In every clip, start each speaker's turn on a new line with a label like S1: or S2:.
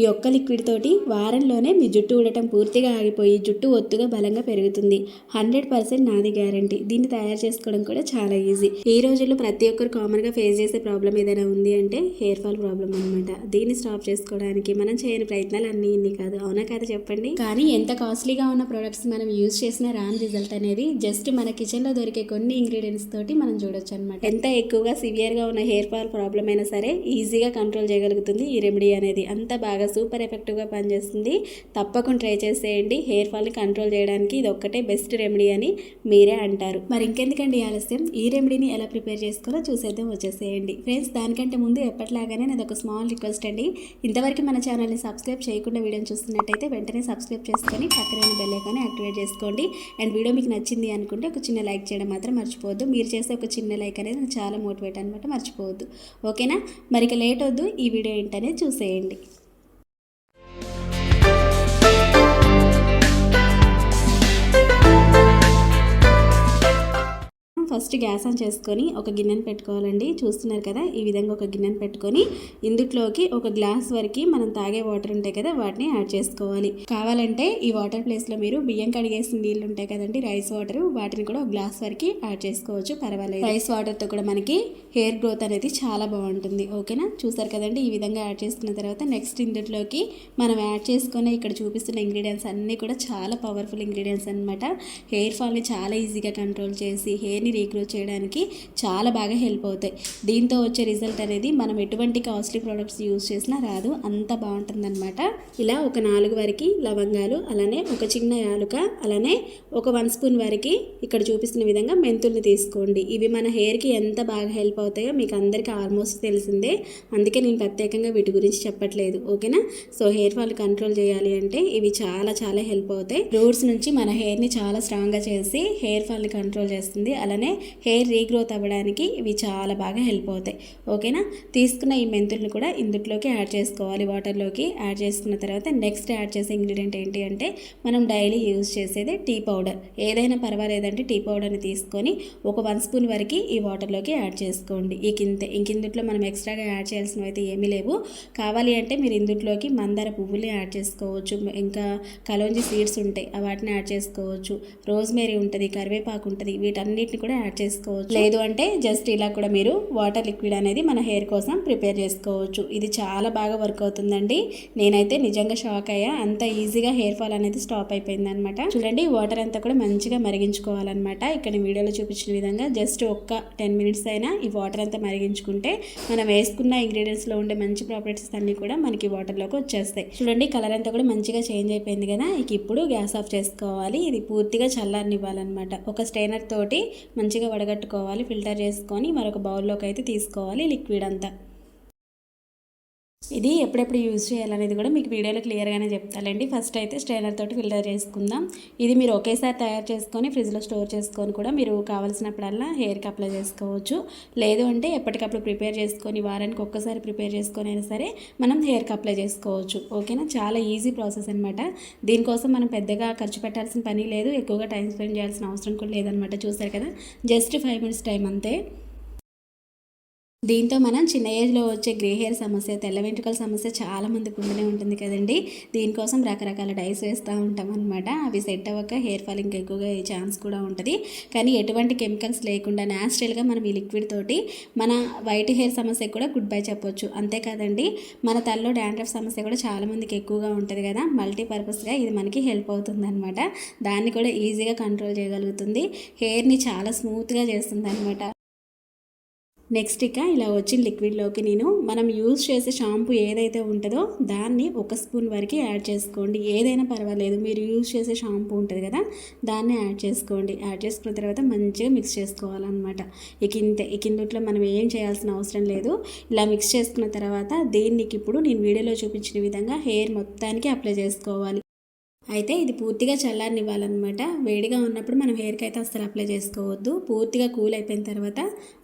S1: ఈ ఒక్క లిక్విడ్ తోటి వారంలోనే మీ జుట్టు ఊడటం పూర్తిగా ఆగిపోయి జుట్టు ఒత్తుగా బలంగా పెరుగుతుంది. హండ్రెడ్ పర్సెంట్ నాది గ్యారంటీ. దీన్ని తయారు చేసుకోవడం కూడా చాలా ఈజీ. ఈ రోజుల్లో ప్రతి ఒక్కరు కామన్గా ఫేస్ చేసే ప్రాబ్లం ఏదైనా ఉంది అంటే హెయిర్ ఫాల్ ప్రాబ్లం అనమాట దీన్ని స్టాప్ చేసుకోవడానికి మనం చేయని ప్రయత్నాలు అన్నీ ఇన్ని కాదు. అవునా కాదు చెప్పండి? కానీ ఎంత కాస్ట్లీగా ఉన్న ప్రొడక్ట్స్ మనం యూజ్ చేసిన రాన్ రిజల్ట్ అనేది జస్ట్ మన కిచెన్లో దొరికే కొన్ని ఇంగ్రీడియంట్స్ తోటి మనం చూడొచ్చు అనమాట ఎంత ఎక్కువగా సివియర్గా ఉన్న హెయిర్ ఫాల్ ప్రాబ్లం అయినా సరే ఈజీగా కంట్రోల్ చేయగలుగుతుంది ఈ రెమెడీ అనేది. అంత బాగా సూపర్ ఎఫెక్టివ్గా పనిచేస్తుంది. తప్పకుండా ట్రై చేసేయండి. హెయిర్ ఫాల్ని కంట్రోల్ చేయడానికి ఇది ఒక్కటే బెస్ట్ రెమెడీ అని మీరే అంటారు. మరి ఇంకెందుకండి ఆలస్యం? ఈ రెమెడీని ఎలా ప్రిపేర్ చేసుకోవాలో చూసేద్దాం వచ్చేసేయండి. ఫ్రెండ్స్ దానికంటే ముందు ఎప్పటిలాగానే నాది ఒక స్మాల్ రిక్వెస్ట్ అండి. ఇంతవరకు మన ఛానల్ని సబ్స్క్రైబ్ చేయకుండా వీడియోని చూస్తున్నట్టయితే వెంటనే సబ్స్క్రైబ్ చేసుకొని పక్కన బెల్ ఐకాన్ని యాక్టివేట్ చేసుకోండి. అండ్ వీడియో మీకు నచ్చింది అనుకుంటే ఒక చిన్న లైక్ చేయడం మాత్రం మర్చిపోవద్దు. మీరు చేసే ఒక చిన్న లైక్ అనేది నాకు చాలా మోటివేట్ అనమాట మర్చిపోవద్దు. ఓకేనా? మరి ఇక లేట్ వద్దు. ఈ వీడియో ఏంటనేది చూసేయండి. ఫస్ట్ గ్యాస్ ఆన్ చేసుకొని ఒక గిన్నెను పెట్టుకోవాలండి. చూస్తున్నారు కదా ఈ విధంగా ఒక గిన్నెను పెట్టుకొని ఇందుట్లోకి ఒక గ్లాస్ వరకు మనం తాగే వాటర్ ఉంటాయి కదా వాటిని యాడ్ చేసుకోవాలి. కావాలంటే ఈ వాటర్ ప్లేస్లో మీరు బియ్యం కడిగేసిన నీళ్ళు ఉంటాయి కదండి రైస్ వాటర్ వాటిని కూడా ఒక గ్లాస్ వరకు యాడ్ చేసుకోవచ్చు పర్వాలేదు. రైస్ వాటర్తో కూడా మనకి హెయిర్ గ్రోత్ అనేది చాలా బాగుంటుంది ఓకేనా? చూసారు కదండి ఈ విధంగా యాడ్ చేసుకున్న తర్వాత నెక్స్ట్ ఇందుట్లోకి మనం యాడ్ చేసుకునే ఇక్కడ చూపిస్తున్న ఇంగ్రీడియంట్స్ అన్నీ కూడా చాలా పవర్ఫుల్ ఇంగ్రీడియంట్స్ అనమాట హెయిర్ ఫాల్ని చాలా ఈజీగా కంట్రోల్ చేసి హెయిర్ని రీగ్రోత్ చేయడానికి చాలా బాగా హెల్ప్ అవుతాయి. దీంతో వచ్చే రిజల్ట్ అనేది మనం ఎటువంటి కాస్ట్లీ ప్రోడక్ట్స్ యూస్ చేసినా రాదు. అంత బాగుంటుందన్నమాట. ఇలా ఒక నాలుగు వరకు లవంగాలు అలానే ఒక చిన్న యాలుక అలానే ఒక వన్ స్పూన్ వరకు ఇక్కడ చూపిస్తున్న విధంగా మెంతుల్ని తీసుకోండి. ఇవి మన హెయిర్కి ఎంత బాగా హెల్ప్ అవుతాయో మీకు అందరికీ ఆల్మోస్ట్ తెలిసిందే. అందుకే నేను ప్రత్యేకంగా వీటి గురించి చెప్పట్లేదు. ఓకేనా? సో హెయిర్ ఫాల్ కంట్రోల్ చేయాలి అంటే ఇవి చాలా చాలా హెల్ప్ అవుతాయి. రూట్స్ నుంచి మన హెయిర్ని చాలా స్ట్రాంగ్గా చేసి హెయిర్ ఫాల్ని కంట్రోల్ చేస్తుంది. అలానే హెయిర్ రీగ్రోత్ అవ్వడానికి ఇవి చాలా బాగా హెల్ప్ అవుతాయి. ఓకేనా? తీసుకున్న ఈ మెంతులను కూడా ఇందుట్లోకి యాడ్ చేసుకోవాలి. వాటర్లోకి యాడ్ చేసుకున్న తర్వాత నెక్స్ట్ యాడ్ చేసే ఇంగ్రీడియంట్ ఏంటి అంటే మనం డైలీ యూజ్ చేసేది టీ పౌడర్. ఏదైనా పర్వాలేదంటే టీ పౌడర్ని తీసుకొని ఒక వన్ స్పూన్ వరకు ఈ వాటర్లోకి యాడ్ చేసుకోండి. ఈ కింద ఇంకిందుట్లో మనం ఎక్స్ట్రాగా యాడ్ చేయాల్సినవి అయితే ఏమీ లేవు. కావాలి అంటే మీరు ఇందుట్లోకి మందార పువ్వులు యాడ్ చేసుకోవచ్చు. ఇంకా కలోంజి సీడ్స్ ఉంటాయి. వాటిని యాడ్ చేసుకోవచ్చు. రోజ్మేరీ ఉంటుంది కరివేపాకు ఉంటుంది. వీటన్నిటిని కూడా యాడ్ చేసుకోవచ్చు. లేదు అంటే జస్ట్ ఇలా కూడా మీరు వాటర్ లిక్విడ్ అనేది మన హెయిర్ కోసం ప్రిపేర్ చేసుకోవచ్చు. ఇది చాలా బాగా వర్క్ అవుతుందండి. నేనైతే నిజంగా షాక్ అయ్యా. అంత ఈజీగా హెయిర్ ఫాల్ అనేది స్టాప్ అయిపోయింది అనమాట చూడండి వాటర్ అంతా కూడా మంచిగా మరిగించుకోవాలన్నమాట. ఇక్కడ వీడియోలో చూపించిన విధంగా జస్ట్ ఒక్క టెన్ మినిట్స్ అయినా ఈ వాటర్ అంతా మరిగించుకుంటే మనం వేసుకున్న ఇంగ్రీడియంట్స్లో ఉండే మంచి ప్రాపర్టీస్ అన్నీ కూడా మనకి వాటర్లోకి వచ్చేస్తాయి. చూడండి కలర్ అంతా కూడా మంచిగా చేంజ్ అయిపోయింది కదా. ఇక ఇప్పుడు గ్యాస్ ఆఫ్ చేసుకోవాలి. ఇది పూర్తిగా చల్లారనివ్వాలన్నమాట. ఒక స్టైనర్ తోటి మంచిగా వడగట్టుకోవాలి ఫిల్టర్ చేసుకొని మరొక బౌల్లోకి అయితే తీసుకోవాలి లిక్విడ్ అంతా. ఇది ఎప్పుడెప్పుడు యూజ్ చేయాలనేది కూడా మీకు వీడియోలో క్లియర్గానే చెప్తాలండి ఫస్ట్ అయితే స్ట్రైనర్ తోటి ఫిల్టర్ చేసుకుందాం. ఇది మీరు ఒకేసారి తయారు చేసుకొని ఫ్రిడ్జ్లో స్టోర్ చేసుకొని కూడా మీరు కావాల్సినప్పుడల్లా హెయిర్కి అప్లై చేసుకోవచ్చు. లేదు అంటే ఎప్పటికప్పుడు ప్రిపేర్ చేసుకొని వారానికి ఒక్కసారి ప్రిపేర్ చేసుకొని అయినా సరే మనం హెయిర్కి అప్లై చేసుకోవచ్చు. ఓకేనా? చాలా ఈజీ ప్రాసెస్ అనమాట దీనికోసం మనం పెద్దగా ఖర్చు పెట్టాల్సిన పని లేదు. ఎక్కువగా టైం స్పెండ్ చేయాల్సిన అవసరం కూడా లేదనమాట చూసారు కదా? జస్ట్ ఫైవ్ మినిట్స్ టైం అంతే. దీంతో మనం చిన్న ఏజ్లో వచ్చే గ్రే హెయిర్ సమస్య తెల్ల వెంట్రుకల సమస్య చాలా మందికి ఉంటూనే ఉంటుంది కదండి. దీనికోసం రకరకాల డైస్ వేస్తూ ఉంటాం అనమాట అవి సెట్ అవ్వక హెయిర్ ఫాల్ ఇంకా ఎక్కువగా అయ్యే ఛాన్స్ కూడా ఉంటుంది. కానీ ఎటువంటి కెమికల్స్ లేకుండా న్యాచురల్గా మనం ఈ లిక్విడ్ తోటి మన వైట్ హెయిర్ సమస్య కూడా గుడ్ బై చెప్పొచ్చు. అంతేకాదండి మన తలలో డాండ్రఫ్ సమస్య కూడా చాలా మందికి ఎక్కువగా ఉంటుంది కదా. మల్టీపర్పస్గా ఇది మనకి హెల్ప్ అవుతుంది అనమాట దాన్ని కూడా ఈజీగా కంట్రోల్ చేయగలుగుతుంది. హెయిర్ని చాలా స్మూత్గా చేస్తుంది అనమాట నెక్స్ట్ ఇక ఇలా వచ్చిన లిక్విడ్లోకి నేను మనం యూజ్ చేసే షాంపూ ఏదైతే ఉంటుందో దాన్ని ఒక స్పూన్ వరకు యాడ్ చేసుకోండి. ఏదైనా పర్వాలేదు మీరు యూజ్ చేసే షాంపూ ఉంటుంది కదా దాన్ని యాడ్ చేసుకోండి. యాడ్ చేసుకున్న తర్వాత మంచిగా మిక్స్ చేసుకోవాలన్నమాట. ఇక ఇంతే ఇక ఇందుట్లో మనం ఏం చేయాల్సిన అవసరం లేదు. ఇలా మిక్స్ చేసుకున్న తర్వాత దీన్ని ఇప్పుడు నేను వీడియోలో చూపించిన విధంగా హెయిర్ మొత్తానికి అప్లై చేసుకోవాలి. అయితే ఇది పూర్తిగా చల్లారనివ్వాలన్నమాట. వేడిగా ఉన్నప్పుడు మనం హెయిర్కి అయితే అసలు అప్లై చేసుకోవద్దు. పూర్తిగా కూల్ అయిపోయిన తర్వాత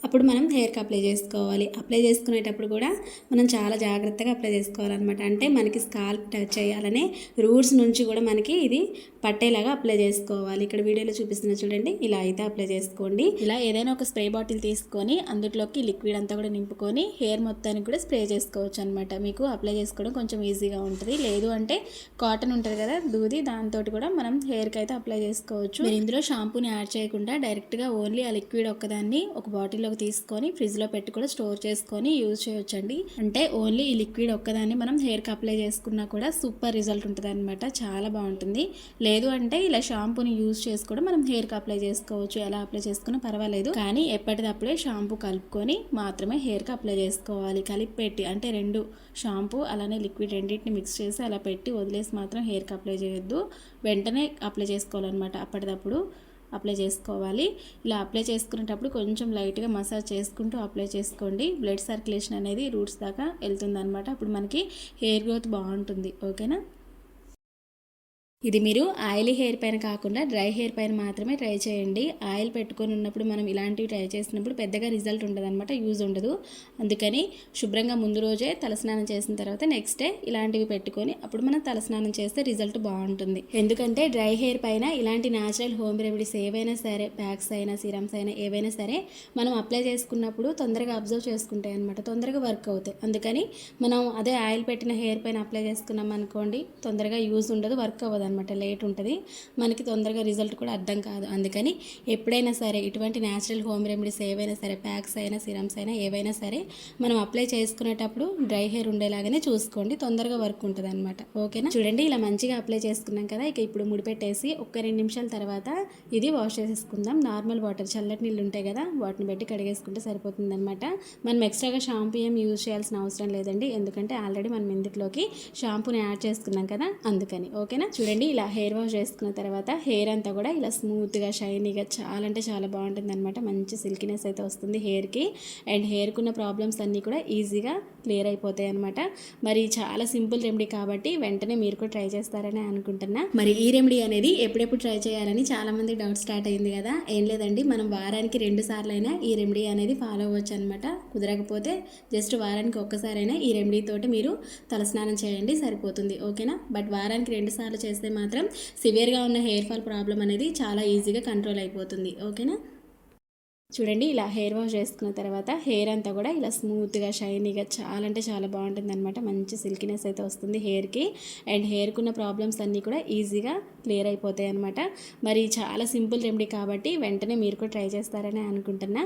S1: అప్పుడు మనం హెయిర్కి అప్లై చేసుకోవాలి. అప్లై చేసుకునేటప్పుడు కూడా మనం చాలా జాగ్రత్తగా అప్లై చేసుకోవాలన్నమాట. అంటే మనకి స్కాల్ప్ టచ్ చేయాలనే రూట్స్ నుంచి కూడా మనకి ఇది పట్టేలాగా అప్లై చేసుకోవాలి. ఇక్కడ వీడియోలో చూపిస్తున్న చూడండి ఇలా అయితే అప్లై చేసుకోండి. ఇలా ఏదైనా ఒక స్ప్రే బాటిల్ తీసుకొని అందులోకి లిక్విడ్ అంతా కూడా నింపుకొని హెయిర్ మొత్తానికి కూడా స్ప్రే చేసుకోవచ్చు అనమాట మీకు అప్లై చేసుకోవడం కొంచెం ఈజీగా ఉంటుంది. లేదు అంటే కాటన్ ఉంటుంది కదా దూది దాంతో కూడా మనం హెయిర్కి అయితే అప్లై చేసుకోవచ్చు. మీరు ఇందులో షాంపూని యాడ్ చేయకుండా డైరెక్ట్గా ఓన్లీ ఆ లిక్విడ్ ఒక్కదాన్ని ఒక బాటిల్లోకి తీసుకొని ఫ్రిడ్జ్లో పెట్టి కూడా స్టోర్ చేసుకొని యూజ్ చేయొచ్చండి. అంటే ఓన్లీ ఈ లిక్విడ్ ఒక్కదాన్ని మనం హెయిర్కి అప్లై చేసుకున్నా కూడా సూపర్ రిజల్ట్ ఉంటుంది అనమాట చాలా బాగుంటుంది. లేదు లేదు అంటే ఇలా షాంపూని యూజ్ చేసి కూడా మనం హెయిర్కి అప్లై చేసుకోవచ్చు. ఎలా అప్లై చేసుకున్నా పర్వాలేదు. కానీ ఎప్పటిదప్పుడే షాంపూ కలుపుకొని మాత్రమే హెయిర్కి అప్లై చేసుకోవాలి. కలిపి పెట్టి అంటే రెండు షాంపూ అలానే లిక్విడ్ రెండింటిని మిక్స్ చేసి అలా పెట్టి వదిలేసి మాత్రం హెయిర్కి అప్లై చేయొద్దు. వెంటనే అప్లై చేసుకోవాలన్నమాట. అప్పటిదప్పుడు అప్లై చేసుకోవాలి. ఇలా అప్లై చేసుకునేటప్పుడు కొంచెం లైట్గా మసాజ్ చేసుకుంటూ అప్లై చేసుకోండి. బ్లడ్ సర్క్యులేషన్ అనేది రూట్స్ దాకా వెళ్తుంది అనమాట అప్పుడు మనకి హెయిర్ గ్రోత్ బాగుంటుంది. ఓకేనా? ఇది మీరు ఆయిలీ హెయిర్ పైన కాకుండా డ్రై హెయిర్ పైన మాత్రమే ట్రై చేయండి. ఆయిల్ పెట్టుకొని ఉన్నప్పుడు మనం ఇలాంటివి ట్రై చేసినప్పుడు పెద్దగా రిజల్ట్ ఉండదు అనమాట యూజ్ ఉండదు. అందుకని శుభ్రంగా ముందు రోజే తలస్నానం చేసిన తర్వాత నెక్స్ట్ డే ఇలాంటివి పెట్టుకొని అప్పుడు మనం తలస్నానం చేస్తే రిజల్ట్ బాగుంటుంది. ఎందుకంటే డ్రై హెయిర్ పైన ఇలాంటి న్యాచురల్ హోమ్ రెమెడీస్ ఏవైనా సరే ప్యాక్స్ అయినా సిరమ్స్ అయినా ఏవైనా సరే మనం అప్లై చేసుకున్నప్పుడు తొందరగా అబ్జర్వ్ చేసుకుంటాయి అనమాట తొందరగా వర్క్ అవుతాయి. అందుకని మనం అదే ఆయిల్ పెట్టిన హెయిర్ పైన అప్లై చేసుకున్నాం అనుకోండి తొందరగా యూజ్ ఉండదు వర్క్ అవ్వదు అనమాట లేట్ ఉంటుంది. మనకి తొందరగా రిజల్ట్ కూడా అర్థం కాదు. అందుకని ఎప్పుడైనా సరే ఇటువంటి న్యాచురల్ హోమ్ రెమెడీస్ ఏవైనా సరే ప్యాక్స్ అయినా సిరమ్స్ అయినా ఏవైనా సరే మనం అప్లై చేసుకునేటప్పుడు డ్రై హెయిర్ ఉండేలాగానే చూసుకోండి. తొందరగా వర్క్ ఉంటుంది అనమాట ఓకేనా చూడండి ఇలా మంచిగా అప్లై చేసుకున్నాం కదా ఇక ఇప్పుడు ముడిపెట్టేసి ఒక రెండు నిమిషాల తర్వాత ఇది వాష్ చేసేసుకుందాం. నార్మల్ వాటర్ చల్లటి నీళ్ళు ఉంటాయి కదా వాటిని పెట్టి కడిగేసుకుంటే సరిపోతుంది అనమాట మనం ఎక్స్ట్రాగా షాంపూ ఏం యూజ్ చేయాల్సిన అవసరం లేదండి. ఎందుకంటే ఆల్రెడీ మనం ఇందులోకి షాంపూని యాడ్ చేసుకున్నాం కదా అందుకని. ఓకేనా చూడండి. ఇలా హెయిర్ వాష్ చేసుకున్న తర్వాత హెయిర్ అంతా కూడా ఇలా స్మూత్గా షైనీగా చాలా అంటే చాలా బాగుంటుంది అనమాట మంచి సిల్కినెస్ అయితే వస్తుంది హెయిర్కి. అండ్ హెయిర్కున్న ప్రాబ్లమ్స్ అన్నీ కూడా ఈజీగా క్లియర్ అయిపోతాయి అనమాట మరి చాలా సింపుల్ రెమెడీ కాబట్టి వెంటనే మీరు కూడా ట్రై చేస్తారని అనుకుంటున్నా. మరి ఈ రెమెడీ అనేది ఎప్పుడెప్పుడు ట్రై చేయాలని చాలామంది డౌట్ స్టార్ట్ అయింది కదా. ఏం లేదండి మనం వారానికి రెండు సార్లైనా అయినా ఈ రెమెడీ అనేది ఫాలో అవ్వచ్చు అనమాట కుదరకపోతే జస్ట్ వారానికి ఒక్కసారైనా ఈ రెమెడీ తోటి మీరు తలస్నానం చేయండి సరిపోతుంది. ఓకేనా? బట్ వారానికి రెండు సార్లు చేస్తే మాత్రం సివియర్గా ఉన్న హెయిర్ ఫాల్ ప్రాబ్లం అనేది చాలా ఈజీగా కంట్రోల్ అయిపోతుంది. ఓకేనా? చూడండి ఇలా హెయిర్ వాష్ చేసుకున్న తర్వాత హెయిర్ అంతా కూడా ఇలా స్మూత్గా షైనీగా చాలా అంటే చాలా బాగుంటుంది అనమాట మంచి సిల్కినెస్ అయితే వస్తుంది హెయిర్కి. అండ్ హెయిర్కి ఉన్న ప్రాబ్లమ్స్ అన్నీ కూడా ఈజీగా క్లియర్ అయిపోతాయి అనమాట మరి చాలా సింపుల్ రెమెడీ కాబట్టి వెంటనే మీరు కూడా ట్రై చేస్తారని అనుకుంటున్నా.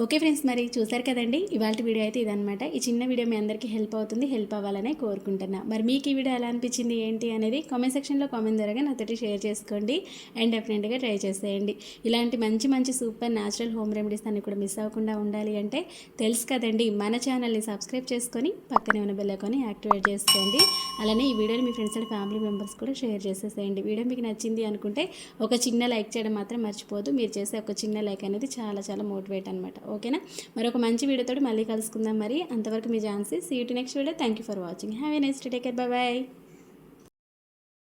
S1: ఓకే ఫ్రెండ్స్ మరి చూసారు కదండి? ఇవాళ వీడియో అయితే ఇదనమాట ఈ చిన్న వీడియో మీ అందరికీ హెల్ప్ అవుతుంది హెల్ప్ అవ్వాలనే కోరుకుంటున్నా. మరి మీకు ఈ వీడియో ఎలా అనిపించింది ఏంటి అనేది కామెంట్ సెక్షన్లో కామెంట్ ద్వారా నాతోటి షేర్ చేసుకోండి అండ్ డెఫినెట్గా ట్రై చేసేయండి. ఇలాంటి మంచి మంచి సూపర్ న్యాచురల్ హోమ్ రెమెడీస్ అన్ని కూడా మిస్ అవ్వకుండా ఉండాలి అంటే తెలుసు కదండి మన ఛానల్ని సబ్స్క్రైబ్ చేసుకొని పక్కనే ఉన్న బెల్లకొని యాక్టివేట్ చేసుకోండి. అలానే ఈ వీడియోని మీ ఫ్రెండ్స్ అండ్ ఫ్యామిలీ మెంబర్స్ కూడా షేర్ చేసేసేయండి. వీడియో మీకు నచ్చింది అనుకుంటే ఒక చిన్న లైక్ చేయడం మాత్రం మర్చిపోదు మీరు చేసే ఒక చిన్న లైక్ అనేది చాలా చాలా మోటివేట్ అనమాట ఓకేనా? మరొక మంచి వీడియోతో మళ్ళీ కలుసుకుందాం మరి. అంతవరకు మీ Jhansi. See next video thank you for watching have a next take care bye bye